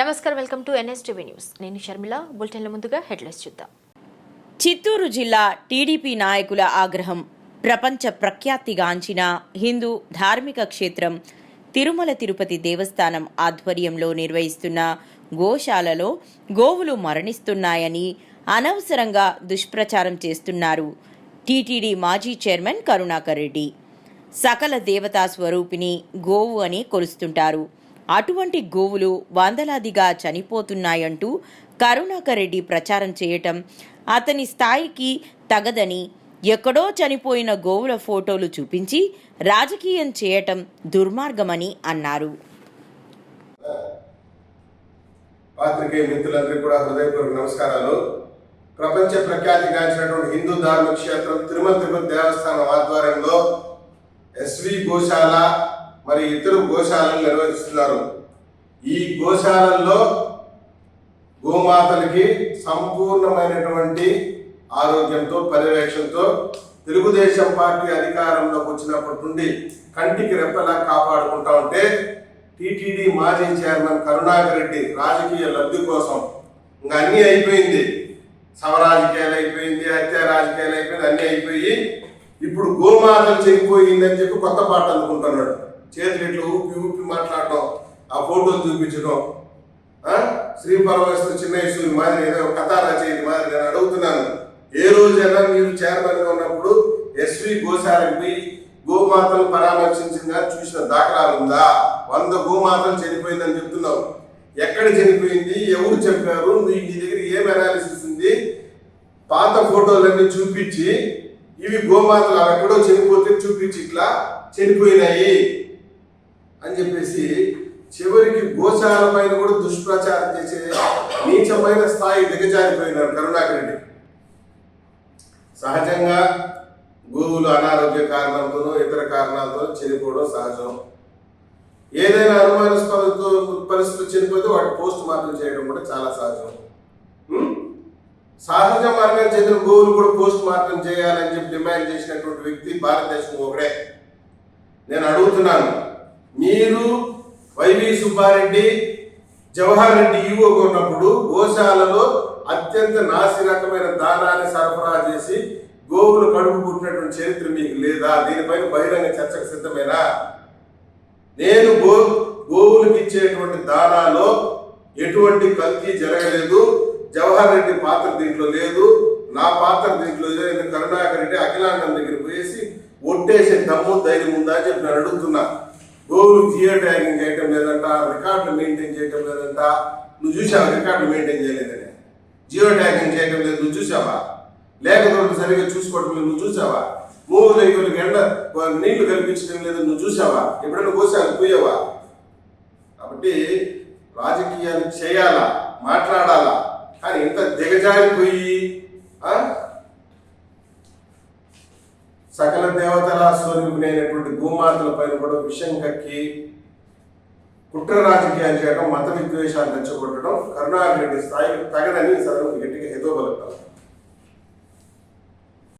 నమస్కారం welcome to NSTV news. నేను షర్మిల. బులెటిన్ల ముందుగా హెడ్లైన్స్ చూద్దాం. చిత్తూరు జిల్లా టీడీపీ నాయకుల ఆగ్రహం ప్రపంచ ప్రఖ్యాతిగాంచిన హిందూ ధార్మిక క్షేత్రం తిరుమల తిరుపతి దేవస్థానం ఆధ్వర్యంలో నిర్వహిస్తున్న గోశాలలో గోవులు మరణిస్తున్నాయని అనవసరంగా దుష్ప్రచారం చేస్తున్నారు టీటీడీ మాజీ చైర్మన్ కరుణాకర్ రెడ్డి. సకల దేవతా స్వరూపిణి గోవు అని కొలుస్తుంటారు. అటువంటి గోవులు వందలాదిగా చనిపోతున్నాయంటూ కరుణాకర్ రెడ్డి ప్రచారం చేయటం అతని స్థాయికి తగదని ఎక్కడో చనిపోయిన గోవుల ఫోటోలు చూపించి రాజకీయం చేయటం దుర్మార్గమని అన్నారు. పాత్రికేయ మిత్రులందరికీ కూడా హృదయపూర్వక నమస్కారాలు. ప్రపంచ ప్రఖ్యాతిగాంచినటువంటి హిందూ ధార్మిక క్షేత్రం తిరుమల తిరుపతి దేవస్థానం ఆధ్వర్యంలో ఎస్వి గోశాల మరి ఇతర గోశాలను నిర్వహిస్తున్నారు. ఈ గోశాలల్లో గోమాతలకి సంపూర్ణమైనటువంటి ఆరోగ్యంతో పర్యవేక్షణతో తెలుగుదేశం పార్టీ అధికారంలోకి వచ్చినప్పటి నుండి కంటికి రెప్పలా కాపాడుకుంటా ఉంటే టీటీడీ మాజీ చైర్మన్ కరుణాకర్ రెడ్డి రాజకీయ లబ్ధి కోసం ఇంకా అన్నీ అయిపోయింది. సమరాజకీయాలు అయిపోయింది హత్య రాజకీయాలు అయిపోయింది అన్నీ అయిపోయి ఇప్పుడు గోమాతలు చనిపోయిందని చెప్పి కొత్త పాట అనుకుంటున్నాడు చేతులు ఇట్లా ఊపి ఊపి మాట్లాడటం ఆ ఫోటోలు చూపించడం. శ్రీ పరమేశ్వర చిన్నేశ్వరి మాదిరి ఏదో కథ రచయిత మాదిరి నేను అడుగుతున్నాను. ఏ రోజైనా మీరు చైర్మన్గా ఉన్నప్పుడు ఎస్వి గోశాలకు పోయి గోమాతలు పరామర్శించిందా చూసిన దాఖలాలు ఉందా? వంద గోమాతలు చనిపోయిందని చెప్తున్నావు. ఎక్కడ చనిపోయింది? ఎవరు చెప్పారు? నీ నీ దగ్గర ఏం అనాలిసిస్ ఉంది? పాత ఫోటోలన్నీ చూపించి ఇవి గోమాతలు అవి ఎక్కడో చనిపోతే చూపించి ఇట్లా చనిపోయినాయి. అని చెప్పేసి చివరికి గోశాల పైన కూడా దుష్ప్రచారం చేసే నీచమైన స్థాయి దిగజారిపోయినారు కరుణాకర్ రెడ్డి. సహజంగా గోవులు అనారోగ్య కారణాలతోనో ఇతర కారణాలతో చనిపోవడం సహజం. ఏదైనా అనుమానాస్పద పరిస్థితులు చనిపోతే వాటి పోస్ట్ మార్టం చేయడం కూడా చాలా సహజం. సహజ మార్గం చెందిన గోవులు కూడా పోస్ట్ మార్టం చేయాలని చెప్పి డిమాండ్ చేసినటువంటి వ్యక్తి భారతదేశం ఒకడే. నేను అడుగుతున్నాను మీరు వైవి సుబ్బారెడ్డి జవహర్ రెడ్డి ఈవోగా ఉన్నప్పుడు గోశాలలో అత్యంత నాసి రకమైన దానాన్ని సరఫరా చేసి గోవులు కడుపు పుట్టినటువంటి చరిత్ర మీకు లేదా? దీనిపైన బహిరంగ చర్చకు సిద్ధమేనా? నేను గో గోవులకు ఇచ్చేటువంటి దానాలో ఎటువంటి కల్తీ జరగలేదు. జవహర్ రెడ్డి పాత్ర దీంట్లో లేదు. నా పాత్ర దీంట్లో లేదు. కరుణాకర్ రెడ్డి అఖిలాండం దగ్గర పోయేసి ఒట్టేసే దమ్ము ధైర్యం ఉందా అని చెప్పి నేను అడుగుతున్నా. గోవులు జియో ట్యాగింగ్ చేయటం లేదంట రికార్డులు మెయింటైన్ చేయటం లేదంట. నువ్వు చూసావా? రికార్డులు మెయింటైన్ చేయలేదని. జియో ట్యాగింగ్ చేయటం లేదు. నువ్వు చూసావా? లేకపోతే సరిగ్గా చూసుకోవటం లేదు. నువ్వు చూసావా? మూడు రైతులకు ఎండ నీళ్ళు కల్పించడం లేదు. నువ్వు చూసావా? ఎప్పుడైనా కోసాలు పోయావా? కాబట్టి రాజకీయాలు చేయాలా? మాట్లాడాలా? కానీ ఇంత దిగజారిపోయి పోయి సకల దేవతల స్వరూపుడైనటువంటి గోమాతల పైన కూడా విషయం కక్కి కుట్ర రాజకీయాలు చేయడం మత విద్వేషాలు తెచ్చగొట్టడం కరుణాగ్రెడ్డి స్థాయికి తగదని సదరు గట్టిగా ఎదో